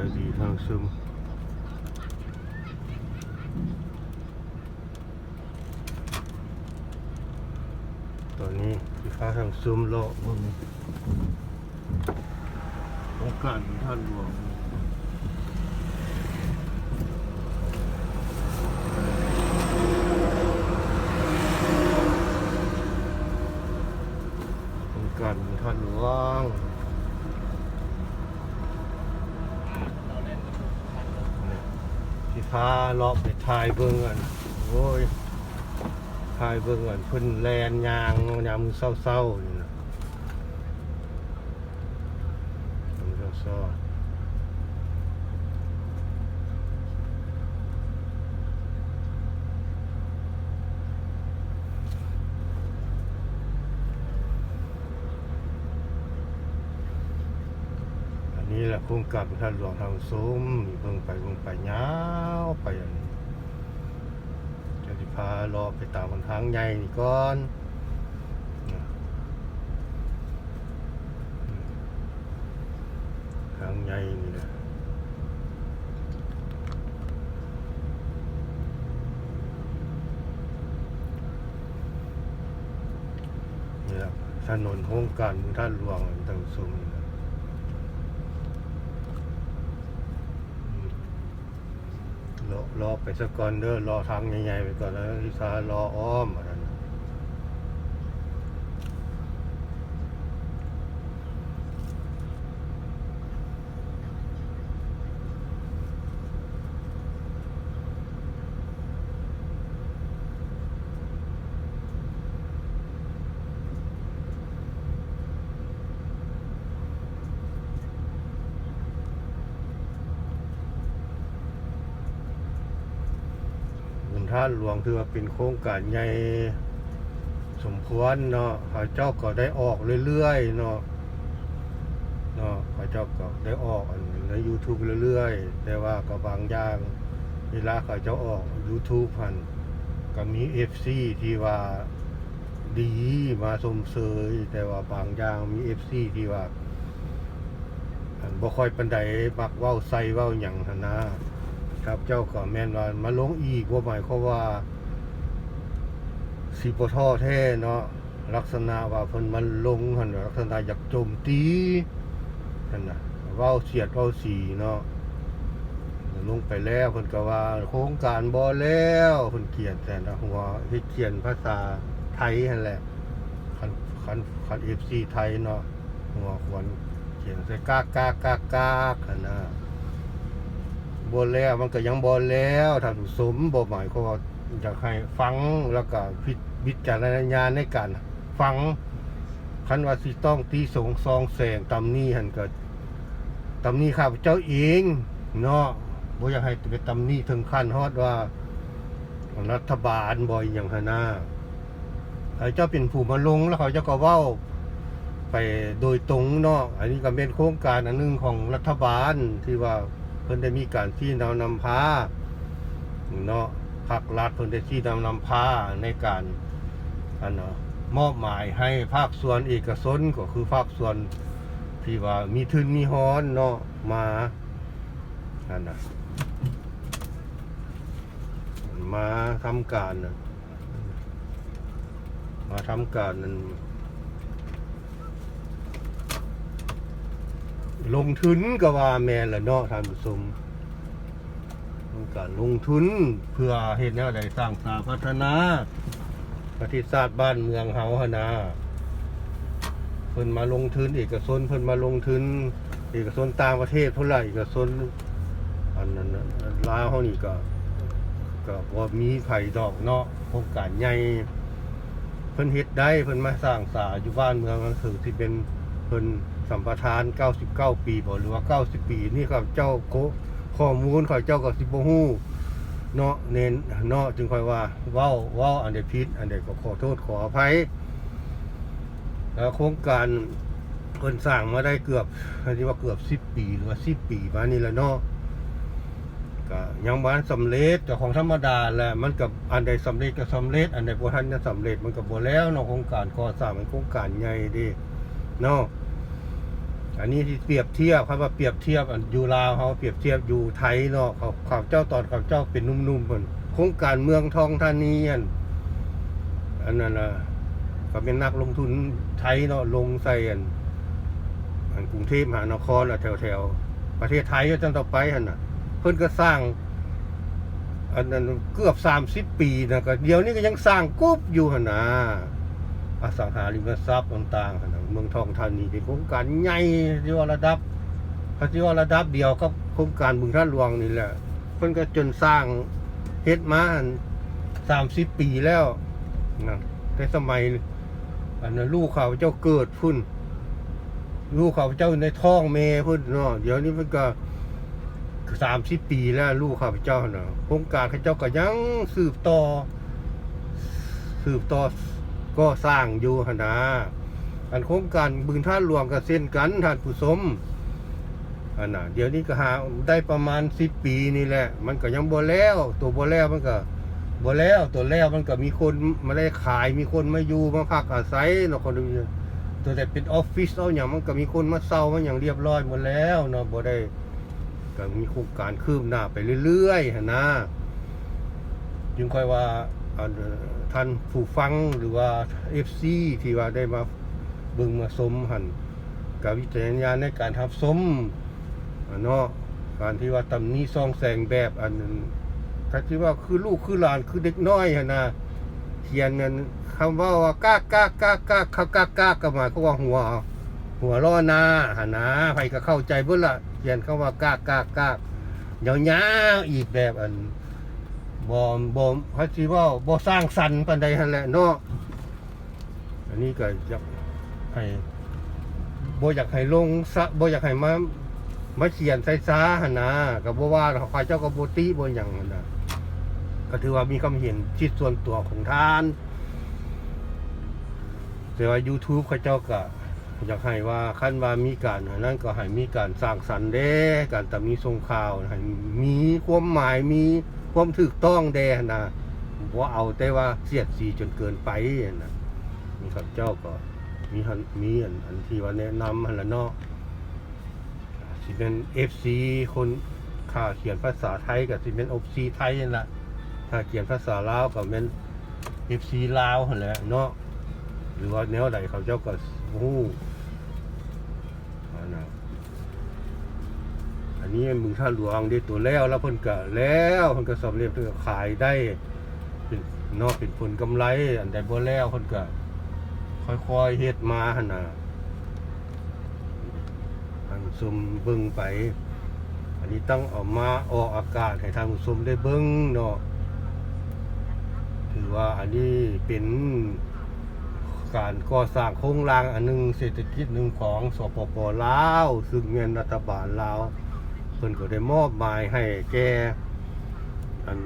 ายดีทางซึมตอนนี้พี่ฟ้าทางซึมเลาะเบนโอกาสท่านหลวงโอกาสท่านหลวง พาเลาะไปถ่ายเบิ่งกันโอ้ยถ่ายเบิ่งกันเพิ่นแลนยางยามเศร้าๆนี่นะมือเศร้าๆ อันนี้แหละโครงการของท่านหลวงทางซุ้มเบิ่งไปเบิ่งไปยาวไปอันจะสิพาเลาะไปตามทางใหญ่นี่ก่อนทางใหญ่นี่แหละนี่แหละถนนโครงการขอท่านหลวงทางซุ้มนี่นะ รอรอไปสักก่อนเด้อรอทางใหญ่ๆไปก่อนแล้วลิซารออ้อม ท่านหลวงถือว่าเป็นโครงการใหญ่สมควรเนาะข้าเจ้าก็ได้ออกเรื่อยๆเนาะเนาะข้าเจ้าก็ได้ออกใน YouTube เรื่อยๆ แต่ว่าก็บางอย่างเวลาข้าเจ้าออก YouTube พันก็มี FC ที่ว่าดีมาสมเสยแต่ว่าบางอย่างมี FC ที่ว่าอันบ่ค่อยปานใดมักเว้าใส่เว้าหยังหั่นนะ เจ้าก็แม่นว่ามาลงอีกว่าหมายความว่าสิบท้อแท้เนาะลักษณะว่าเพิ่นมันลงหันลักษณะอยากโจมตีนั่นน่ะเว้าเสียดเว้าสีเนาะลงไปแล้วเพิ่นก็ว่า โครงการบ่แล้วเพิ่นเขียนแต่ละหัวเฮ็ดเขียนภาษาไทยนั่นแหละคันคันคัน FC ไทยเนาะหัวควรเขียนใส่กากากากากหั่นนะ บนแล้วมันก็ยังบนแล้วท่านผู้ชมบ่หมายความว่าอยากให้ฟังแล้วก็พิวิจารณญาณในการฟังคันว่าสิต้องตีสงซองแสงตำนี้หันเก็ตำนี้ข้าพเจ้าเองเนาะบ่อยากให้ไปตำนี้ถึงขั้นฮอดว่า รัฐบาลบ่อยอย่างหนนาเขาเจ้าเป็นผู้มาลงแล้วเขาเจ้าก็เว้าไปโดยตรงเนาะอันนี้ก็เป็นโครงการอันหนึงของรัฐบาลที่ว่า เพิ่นได้มีการที่นำนำพาเนาะภาครัฐเพิ่นได้ที่นำนำพาในการอันเนาะมอบหมายให้ภาคส่วนเอกชนก็คือภาคส่วนที่ว่ามีทุนมีฮ้อนเนาะมาอันน่ะมาทำการนะมาทำการนั้น ลงทุนก็ว่าแม่นละเนาะท่านผู้ชมต้องการลงทุนเพื่อเฮ็ดแนวใดสร้างสาพัฒนาประเทศชาติบ้านเมืองเฮาหนนะเพิ่นมาลงทุนเอกชนเพิ่นมาลงทุนเอกชนต่างประเทศเท่าไหร่เอกชนอันนั้นน่ะลาวเฮานี่ก็ก็บ่มีไผดอกเนาะโครงการใหญ่เพิ่นเฮ็ดได้เพิ่นมาสร้างสาอยู่บ้านเมืองก็คือสิเป็นเพิ่น สัมปทาน 99 ปีบ่หรือว่า 90 ปี นี่ครับเจ้าโคข้อมูลของเจ้าก็สิบ่ฮู้เนาะเน้นเนาะจึงค่อยว่าเว้าเว้าอันใดผิดอันใดก็ขอโทษขออภัยแล้วโครงการเพิ่นสร้างมาได้เกือบที่ว่าเกือบ 10 ปีหรือว่า 10 ปีมานี่แหละเนาะก็ยังบ้านสำเร็จแต่ของธรรมดาแหละมันกับอันใดสำเร็จก็สำเร็จ อันใดบ่ทันจะสำเร็จมันก็บ่แล้วเนาะโครงการก่อสร้างมันโครงการใหญ่เดิเนาะ อันนี้ที่เปรียบเทียบคำว่าเปรียบเทียบอยู่ลาวเขาเปรียบเทียบอยู่ไทยเนาะเขาเขาเจ้าตอนเขาเจ้าเป็นนุ่มๆเพิ่นโครงการเมืองทองธานีอันอันนั้นน่ะก็เป็นนักลงทุนไทยเนาะลงใส่อันอันกรุงเทพมหานครอะแถวๆประเทศไทยก็จังต่อไปหันน่ะ เพิ่นก็สร้าง อันนั้นเกือบ30ปีนะก็เดี๋ยวนี้ก็ยังสร้างกุ๊บอยู่หันน่ะ อสังหาริมทรัพย์ต่างๆ เมืองทองธานีเป็นโครงการใหญ่ที่ว่าระดับเขาที่ว่าระดับเดียวกับโครงการบึงท่าหลวงนี่แหละเพิ่นก็จนสร้างเฮ็ดมาอัน30ปีแล้วนะแต่สมัยอันนั้นลูกเขาเจ้าเกิดพุ่น ลูกเขาเจ้าในท้องเมพุ่นเนาะเดี๋ยวนี้มันก็สามสิบปีแล้วลูกข้าพเจ้าเนาะโครงการข้าเจ้าก็ยังสืบต่อ สืบต่อ ก็สร้างอยู่หนนะอันโครงการบึงท่าหลวงกับเส้นกันท่านผู้ชมอันน่ะเดี๋ยวนี้ก็หาได้ประมาณสิบปีนี่แหละ มันก็ยังบ่แล้ว ตัวบ่แล้วมันก็บ่แล้วตัวแล้วมันก็มีคนมาได้ขายมีคนมาอยู่มาพักอาศัยเนาะคนดูตัวแต่เป็นออฟฟิศเอาอย่างมันก็มีคนมาเซามาอย่างเรียบร้อยหมดแล้วเนาะบ่ได้ก็มีโครงการคืบหน้าไปเรื่อยๆนะจึงค่อยว่า ท่านผู้ฟังหรือว่า FC ที่ว่าได้มาเบิ่งมาสมหันกับวิจารณญาณในการทับสมอเนาะการที่ว่าตำนี้ซองแสงแบบอันนั้นก็ที่ว่าคือลูกคือหลานคือเด็กน้อยหั่นนะเขียนนั้นคำว่าว่ากากากากาเขาก้าก้าก็หมายก็ว่าหัว หัวล้อหน้าหนนะใครก็เข้าใจเบิ่ละเขียนคำว่าก้าก้าก้ากยาวๆอีกแบบอัน บ่บ่เขาสิว่าบ่สร้างสรรค์ปานใดหั่นแหละเนาะอันนี้ก็อยากให้บ่อยากให้ลงซะบ่อยากให้มามาเขียนใส่ซาหั่นนะก็บ่ว่าเขาเจ้าก็บ่ติบ่หยังหั่นน่ะก็ถือว่ามีความเห็นจิตส่วนตัวของท่าน แต่ว่า YouTube เขาเจ้าก็อยากให้ว่าขั้นว่ามีการนนั้นก็ให้มีการสร้างสรรค์เด้ การแต่มีทรงข่าวให้มีความหมายมี ความถูกต้องแดนะว่าเอาแต่ว่าเสียดสีจนเกินไปนะมีข้าพเจ้าก็มีหันมีอันอันที่ว่าแนะนำหันละเนาะสิเป็น FC คนค่าเขียนภาษาไทยกับสิเป็น FC ไทยนั่นแหละถ้าเขียนภาษาลาวก็เป็น FC ลาวหั่นแหละเนาะหรือว่าแนวใดเขาเจ้าก็ฮู้อันน่ะ อันนี้มึงท่าหลวงได้ตัวแล้วแล้วเพิ่นก็แล้วเพิ่นก็สำเร็จเพิ่นก็ขายได้เป็นนอกเป็นผลกำไร อันใดบ่แล้วเพิ่นก็ค่อยๆเฮ็ดมาหั่นน่ะท่านผู้ชมเบิ่งไป อันนี้ต้องเอามาออกอากาศให้ท่านผู้ชมได้เบิ่งเนาะถือว่าอันนี้เป็นการก่อสร้างโครงรางอันหนึงเศรษฐกิจหนึ่งของสปปลาว ซึ่งเงินรัฐบาลลาว เพิ่นก็ได้มอบหมายให้แกอัน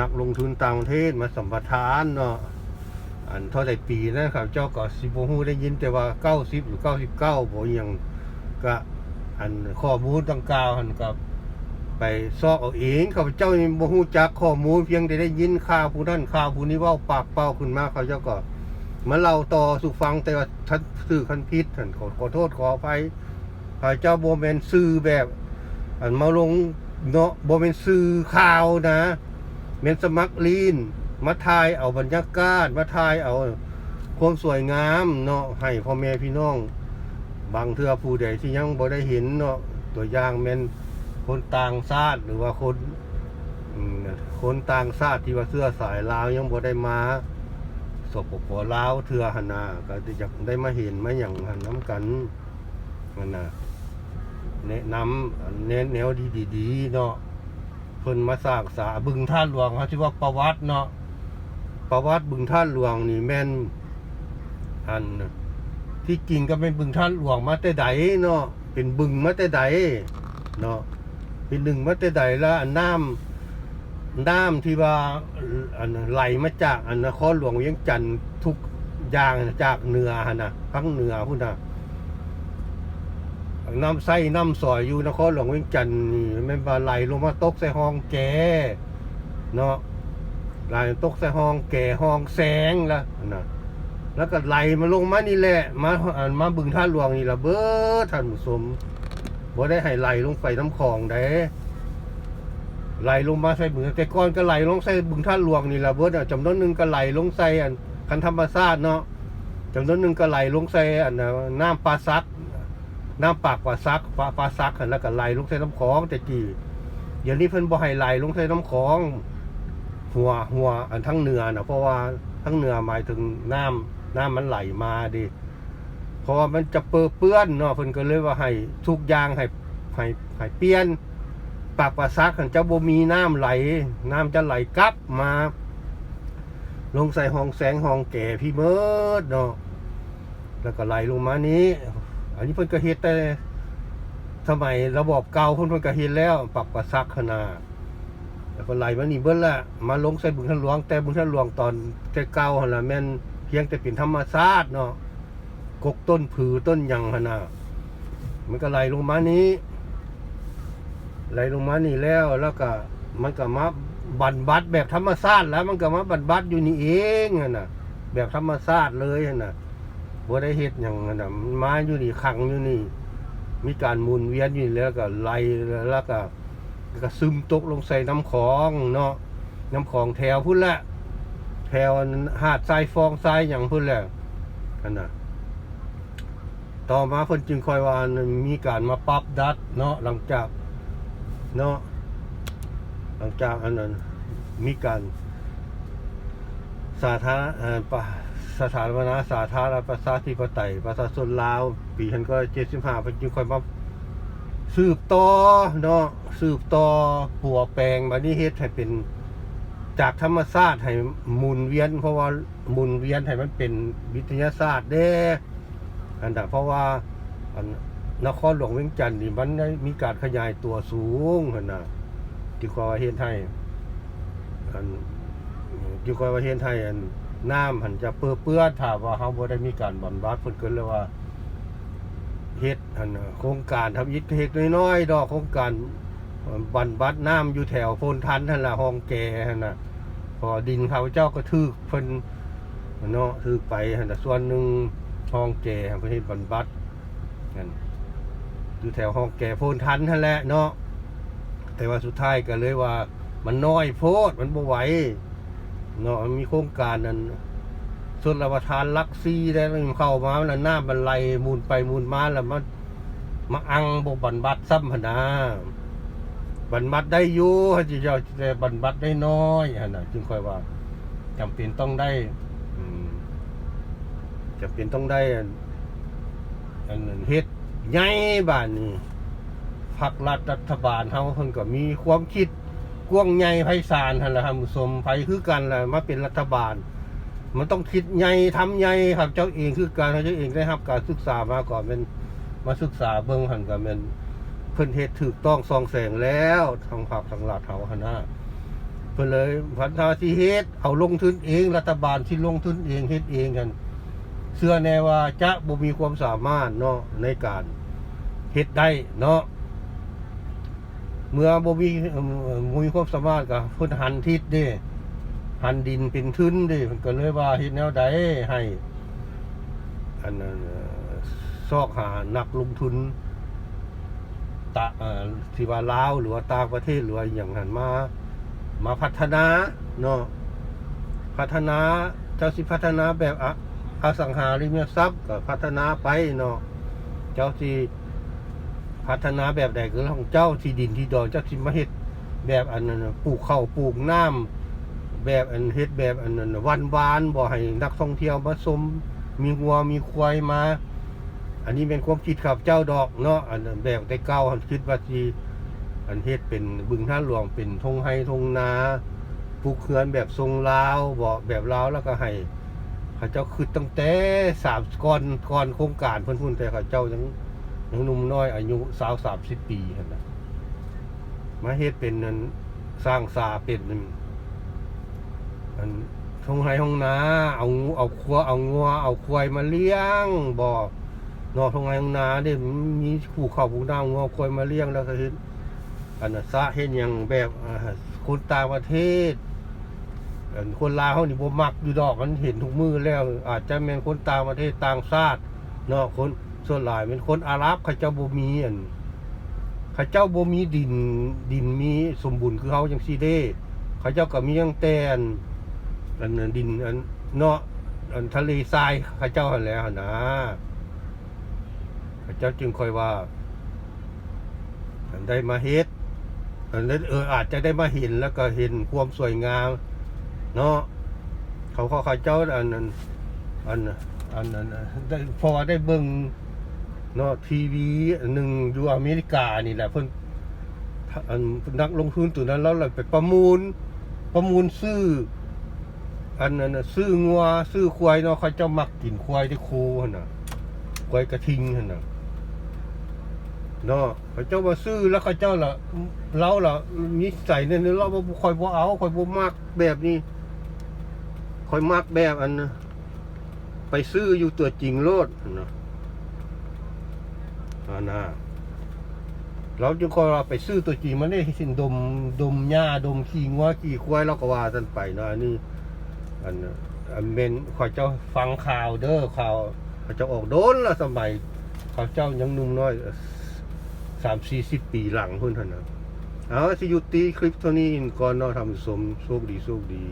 นักลงทุนต่างประเทศมาสัมปทานเนาะอันเท่าใดปีนะครับ เจ้าก็สิบ่ฮู้ได้ยินแต่ว่า90หรือ99บ่อหยังก็อันข้อมูลดังกล่าวหันก็ไปซอกเอาเองข้าพเจ้านี่บ่ฮู้จักข้อมูลเพียงแต่ได้ยินข่าวผู้นั้นข่าวผู้นี้ว้าปากเป้าขึ้นมาเขาเจ้าก็มาเล่าต่อสู่ฟังแต่ว่าท่านสื่อคันพิษท่านขอขอโทษขออภัย พระเจ้าโบเมนสื่อแบบ อันมาลงเนาะโบเมนสื่อข่าวนะเมนสมัครลีนมาทายเอาบรรยากาศมาทายเอาความสวยงามเนาะให้พ่อแม่พี่น้อง บางเทื่อผู้ใดที่ยังบ่ได้เห็นเนาะตัวอย่างแม่นคนต่างชาติหรือว่าคนคนต่างชาติที่ว่าเสื้อสายลาวยังบ่ได้มาสปปลาวเทือหนนาก็จะได้มาเห็นมาอย่างหันน้ำกัน นั่นนะแนะนำอันแนแนวดีๆเนาะเพิ่นมาสร้างสาบึงท่าหลวงเขาชื่อว่าประวัติเนาะประวัติบึงท่าหลวงนี่แม่นอันที่จริงก็เป็นบึงท่าหลวงมาแต่ใดเนาะเป็นบึงมาแต่ใดเนาะเป็นหนึ่งมาแต่ใดแล้วอันน้ำน้ำที่ว่าอันไหลมาจากอันนครหลวงเวียงจันทน์ทุกอย่างจากเหนือหั่นะพังเหนือพุ่นนะ น้ำใส่น้ำสอยอยู่นครหลวงเวียงจันทน์นี่แมันว่าไหลลงมาตกใส่ห้องแก่เนาะไหลตกใส่ห้องแก่ห้องแสงละนะแล้วก็ไหลมาลงมานี่แหละ มาอ่ามาบึงท่าหลวงนี่ละเบิดท่านผู้ชมบ่ได้ให้ไหลลงไปน้ำคลองได้ไหลลงมาใส่บึงแต่ก่อนก็ไหลลงใส่บึงท่าหลวงนี่ละเบิดอะจำนวนหนึงก็ไหลลงใส่อันคันธรรมชาติเนาะจำนวนหนึงก็ไหลลงใส่อันน้ำปลาซัก น้ำปากปลาซักปลาปลาซักแล้วก็ไหลลงใส่น้ำคลองแต่กี้เดี๋ยวนี้เพิ่นบ่ให้ไหลลงใส่น้ำคลอง หัวหัวอันทั้งเหนือนะเพราะว่าทั้งเหนือหมายถึงน้ำน้ำมันไหลมาดิเพราะว่ามันจะเปื้อเปื้อนเนาะเพิ่นก็เลยว่าให้ทุกอย่างให้ให้ให้เปลี่ยน ปากปลาซักหันจะบ่มีน้ำไหล น้ำจะไหลกลับมา ลงใส่ห้องแสงห้องแก่พี่เมิดเนาะแล้วก็ไหลลงมานี้ อันนี้เพิ่นก็เฮ็ดแต่สมัยระบบเก่าเพิ่นเพิ่นก็เฮ็ดแล้วปากปลาซักขนาดแล้วก็ไหลมานี่เบิ้ลละมาลงใส่บึงท่านหลวง แต่บึงท่านหลวงตอนแต่เก่าหั่นล่ะแม่นเพียงแต่เป็นธรรมชาติเนาะกกต้นผือต้นหยังหั่นน่ะมันก็ไหลลงมานี้ไหลลงมานี่แล้วแล้วก็มันก็มาบันบัดแบบธรรมชาติแล้วมันก็มาบันบัดอยู่นี่เองน่ะแบบธรรมชาติเลยนน่ะ บ่ได้เฮ็ดหยังหั่นน่ะมันมาอยู่นี่ขังอยู่นี่ มีการหมุนเวียนอยู่นี่แล้วก็ไหลแล้วก็แล้วก็ซึมตกลงใส่น้ำของเนาะน้ำของแถวพุ่นละแถวหาดทรายฟองทรายอย่างพุ่นแหละอันน่ะต่อมาเพิ่นจึงคอยว่ามีการมาปรับดัดเนาะหลังจากเนาะหลังจากอันนั้นมีการสาธารณเอ่อปะ สถาปนาสาธารณประชาธิปไตยประชาชนลาว ปีพันก็เจ็ดสิบห้าเพิ่นจึงคอยมาสืบต่อเนาะสืบต่อปัวแปลงบัดนี้เฮ็ดให้เป็นจากธรรมชาติให้หมุนเวียน เพราะว่าหมุนเวียนให้มันเป็นวิทยาศาสตร์เด้อันนั้นเพราะว่าอันนครหลวงเวียงจันทน์นี่มันได้มีการขยายตัวสูงหั่นน่ะที่คอยว่าเฮ็ดให้อันที่คอยว่าเฮ็ดให้อัน น้ำหันจะเปื้อเปื้อถ้าว่าเฮาบ่ได้มีการบำบัดเพิ่นก็เลยว่าเฮ็ดอันโครงการทำอิฐเฮ็ดน้อยๆดอกโครงการบรรบัดน้ำอยู่แถวโพนทันนั่นล่ะห้องแก่หันน่ะพอดินเขาเจ้าก็ทึกเพิ่นเนาะทึกไปหันะส่วนหนึ่งห้องแก่เพิ่นเฮ็ดบรรบัดนั่นอยู่แถวห้องแก่โพนทันนั่นแหละเนาะแต่ว่าสุดท้ายก็เลยว่ามันน้อยโพดมันบ่ไหว เนาะมีโครงการนั้นส่วนรับประทานลักซี่ได้มันเข้ามาแล้วหน้ามันไลมูลไปมูลมาแล้วมันมาอังบบันบัดซ้ำพนนาบันบัดได้อยู่จิเจ้าแต่บันบัดได้น้อยฮะนะจึงค่อยว่าจำเป็นต้องได้จำเป็นต้องได้อันนั้นเฮ็ดใหญ่บ้านนี้พรรครัฐรัฐบาลเฮาเพิ่นก็มีความคิด กว้างใหญ่ไพศาลหั่นละครับผู้ชมไผคือกันล่ะมาเป็นรัฐบาล มันต้องคิดใหญ่ทำใหญ่ครับเจ้าเองคือการเจ้าเองได้รับการศึกษามาก่อนเป็นมาศึกษาเบิ่งหันกับเป็นเพิ่นเฮ็ดถูกต้องซองแสงแล้วทางภาคทางรัฐเฮาหนนะเพิ่นเลยพัฒนาที่เฮ็ดเอาลงทุนเองรัฐบาลที่ลงทุนเองเฮ็ดเองกันเชื่อแน่ว่าจะบ่มีความสามารถเนาะในการเฮ็ดได้เนาะ เมื่อบ่มีเอ่อบ่มีความสามารถก็เพิ่นหันทิศเด้หันดินเป็นทึ้นเดิมันก็เลยว่าเฮ็ดแนวใดให้อันนั้นซอกหานักลงทุนตะเอ่อที่ว่าลาวหรือว่าต่างประเทศหรือว่าอย่างนั้นมา มาพัฒนาเนาะพัฒนาเจ้าสิพัฒนาแบบออสังหาริมทรัพย์ก็พัฒนาไปเนาะเจ้าสิ พัฒนาแบบใดก็เรื่องของเจ้าที่ดินที่ดอนเจ้าสิมาเฮ็ดแบบอันนั้นนะปลูกข้าวปลูกน้ำแบบอันเฮ็ดแบบอันนั้นนะวันวานบ่ให้นักท่องเที่ยวมาชมมีวัวมีควายมา อันนี้เป็นความคิดขับเจ้าดอกเนาะอันนั้นแบบแต่เก่าคิดว่าสิอันเฮ็ดเป็นบึงท่าหลวงเป็นทงไฮทงนาปลูกเขื่อนแบบทรงลาวบ่แบบลาวแล้วก็ให้เขาเจ้าคือตั้งแต่สามก่อนก่อนโครงการเพิ่นพุ่นแต่เขาเจ้ายัง หนุ่มน้อยอายุ20 30ปีหั่นน่ะมาเฮ็ดเป็นนั้นสร้างสาเป็นนั่นอันทงไห้ห้องนาเอางูเอาครัวเอางัวเอาควายมาเลี้ยงบ่นอกทงไห้ห้องนาเด้มีขู่เข้าผูนางัวควายมาเลี้ยงแล้วก็เฮ็ดอันน่ะสะเฮ็ดหยังแบบคนต่างประเทศอันคนลาวเฮานี่บ่มักอยู่ดอกมันเห็นทุกมือแล้ว อาจจะแม่นคนต่างประเทศต่างชาติเนาะคน ส่วนหลายเป็นคนอาหรับเขาเจ้าบ่มีอันเขาเจ้าบ่มีดินดินมีสมบูรณ์คือเฮาจังซี่เด้เขาเจ้าก็มียังแตนอันนั้นดินอันเนาะอันทะเลทรายเขาเจ้าหันแล้วนะเขาเจ้าจึงค่อยว่าอันได้มาเฮ็ดอันนั้นเอออาจจะได้มาเห็นแล้วก็เห็นความสวยงาม เนาะเขาเขาเขาเจ้าอันนั้นอันอันนั้นได้พอได้เบิ่ง เนาะทีวีหนึ่งอยู่อเมริกานี่แหละเพิ่นอันนักลงทุนตัวนั้นแล้วเลยไปประมูล ประมูลซื้อ อันนั้นนะซื้องัวซื้อควายเนาะเขาเจ้ามักกินควายที่โคหน่ะควายกระทิงหั่นน่ะเนาะเขาเจ้ามาซื้อแล้วเขาเจ้าละเราละนิสัยเนี่ยเราบ่คอยบ่เอาคอยบ่มักแบบนี้คอยมักแบบอันนะไปซื้ออยู่ตัวจริงโลดเนาะ อันน่ะเราจึงคอยว่าไปซื้อตัวจริงมันได้สินดมดมหญ้าดมขี้งัวขี้ควายเราก็ว่าท่านไปเนาะอันนี้อันน่ะอันเมนขอเจ้าฟังข่าวเด้อข่าวเขาเจ้าออกโดนละสมัยเขาเจ้ายังนุ่มน้อยสามสี่สิบปีหลังเพุ่นเท่านั้นเอาสิยุติคลิปเท่านี้ก่อนเนาะทำสมโชคดีโชคดี